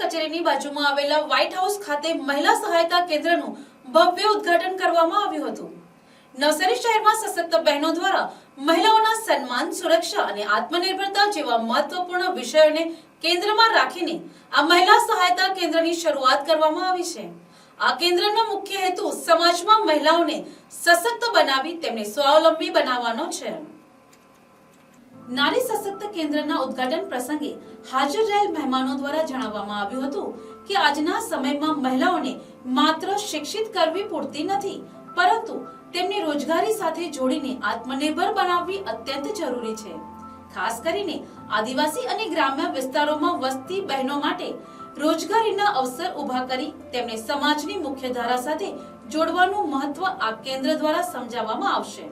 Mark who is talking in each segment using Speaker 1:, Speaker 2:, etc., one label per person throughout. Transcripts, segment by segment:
Speaker 1: કચેરીની બાજુમાં આવેલા વ્હાઇટ હાઉસ ખાતે મહિલા સહાયતા કેન્દ્રનું ભવ્ય ઉદ્ઘાટન કરવામાં આવ્યું હતું. નવસારી શહેરમાં સશક્ત બહેનો દ્વારા મહિલાઓના સન્માન, સુરક્ષા અને આત્મનિર્ભરતા જેવા મહત્વપૂર્ણ વિષયોને કેન્દ્રમાં રાખીને આ મહિલા સહાયતા કેન્દ્રની શરૂઆત કરવામાં આવી છે. આ કેન્દ્રનો મુખ્ય હેતુ સમાજમાં મહિલાઓને સશક્ત બનાવી તેમને સ્વાવલંબી બનાવવાનો છે. નારી સશક્ત કેન્દ્રના ઉદ્ઘાટન પ્રસંગે હાજર રહેલ મહેમાનો દ્વારા જણાવવામાં આવ્યું હતું કે આજના સમયમાં મહિલાઓને માત્ર શિક્ષિત કરવી પૂરતી નથી, પરંતુ તેમને રોજગારી સાથે જોડીને આત્મનિર્ભર બનાવવી અત્યંત જરૂરી છે. ખાસ કરીને આદિવાસી અને ગ્રામ્ય વિસ્તારોમાં વસતી બહેનો માટે રોજગારીના અવસર ઊભા કરી તેમને સમાજની મુખ્યધારા સાથે જોડવાનું મહત્વ આ કેન્દ્ર દ્વારા સમજાવવામાં આવશે.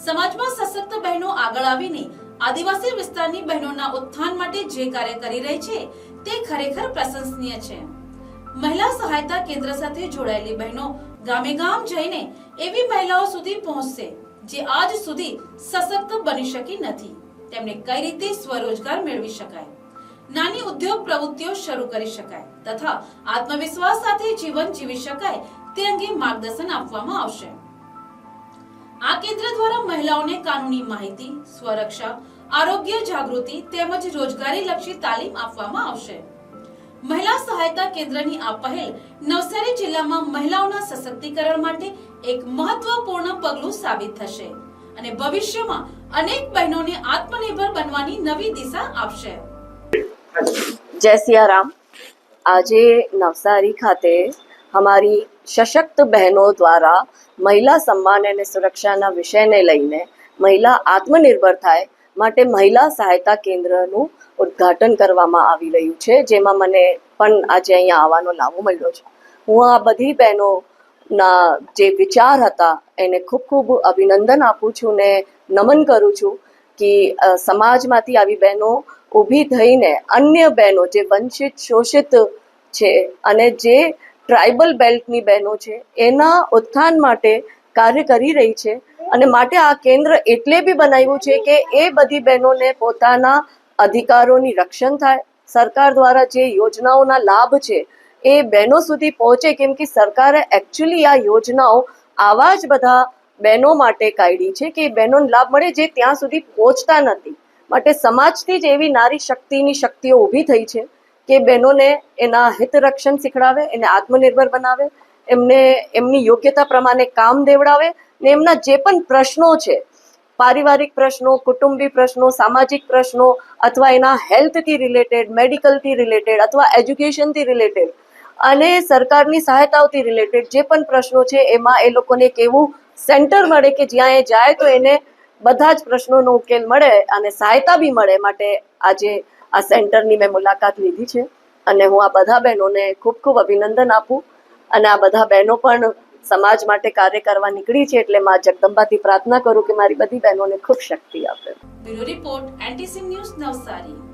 Speaker 1: સમાજમાં સશક્ત બહેનો આગળ આવીને આદિવાસી વિસ્તારની બહેનોના ઉત્થાન માટે જે કાર્ય કરી રહી છે, તે ખરેખર પ્રશંસનીય છે. મહિલા સહાયતા કેન્દ્ર સાથે જોડાયેલી બહેનો ગામે ગામ જઈને એવી મહિલાઓ સુધી પહોંચશે, જે આજ સુધી સશક્ત બની શકી નથી. તેમને કઈ રીતે સ્વરોજગાર મેળવી શકાય? નાની ઉદ્યોગ પ્રવૃત્તિઓ શરૂ કરી શકાય તથા આત્મવિશ્વાસ સાથે જીવન જીવી શકાય તે અંગે માર્ગદર્શન આપવામાં આવશે. આ કેન્દ્ર દ્વારા મહિલાઓને કાનૂની માહિતી, સ્વરક્ષા, આરોગ્ય જાગૃતિ તેમજ રોજગારી લક્ષી તાલીમ આપવામાં આવશે. મહિલા સહાયતા કેન્દ્રની આ પહેલ નવસારી જિલ્લામાં મહિલાઓના સશક્તિકરણ માટે એક મહત્વપૂર્ણ પગલું સાબિત થશે અને ભવિષ્યમાં અનેક બહેનોને આત્મનિર્ભર બનવાની નવી દિશા આપશે.
Speaker 2: જય સિયારામ. આજે નવસારી ખાતે અમારી સશક્ત બહેનો દ્વારા મહિલા સન્માન અને સુરક્ષાના વિષયને લઈને મહિલા આત્મનિર્ભર થાય માટે મહિલા સહાયતા કેન્દ્રનું ઉદ્ઘાટન કરવામાં આવી રહ્યું છે જેમાં મને પણ આજે અહીંયા આવવાનો લાવો મળ્યો છે હું આ બધી બહેનોના જે વિચાર હતા એને ખૂબ ખૂબ અભિનંદન આપું છું ને નમન કરું છું કે સમાજમાંથી આવી બહેનો ઊભી થઈને અન્ય બહેનો જે વંચિત શોષિત છે અને જે ટ્રાઇબલ બેલ્ટની બહેનો છે. એના ઉત્થાન માટે કાર્ય કરી રહી છે અને માટે આ કેન્દ્ર એટલે બી બનાવ્યું છે કે એ બધી બહેનોને પોતાના અધિકારોની રક્ષણ થાય. સરકાર દ્વારા જે યોજનાઓના લાભ છે એ બહેનો સુધી પહોંચે કેમ કે સરકારે એકચ્યુઅલી આ યોજનાઓ આવા જ બધા બહેનો માટે કાઢી છે કે બહેનોને લાભ મળે જે ત્યાં સુધી પહોંચતા નથી. માટે સમાજથી જ એવી નારી શક્તિની શક્તિઓ ઊભી થઈ છે. કે બહેનોને એના હિત રક્ષણ શીખડાવે, એને આત્મનિર્ભર બનાવે, એમને એમની યોગ્યતા પ્રમાણે કામ દેવડાવે ને એમના જે પણ પ્રશ્નો છે, પારિવારિક પ્રશ્નો, કુટુંબી પ્રશ્નો, સામાજિક પ્રશ્નો અથવા એના હેલ્થથી રિલેટેડ, મેડિકલથી રિલેટેડ અથવા એજ્યુકેશનથી રિલેટેડ અને સરકારની સહાયતાઓથી રિલેટેડ જે પણ પ્રશ્નો છે, એમાં એ લોકોને એક એવું સેન્ટર મળે કે જ્યાં એ જાય તો એને બધા જ પ્રશ્નોનો ઉકેલ મળે અને સહાયતા બી મળે માટે આજે આ સેન્ટરની મેં મુલાકાત લીધી છે અને હું આ બધા બહેનોને ખૂબ ખૂબ અભિનંદન આપું અને આ બધા બહેનો પણ સમાજ માટે કાર્ય કરવા નીકળી છે એટલે માં જગદંબાથી પ્રાર્થના કરું કે મારી બધી બહેનોને ખૂબ શક્તિ આપે.
Speaker 1: Report NTC news Navsari.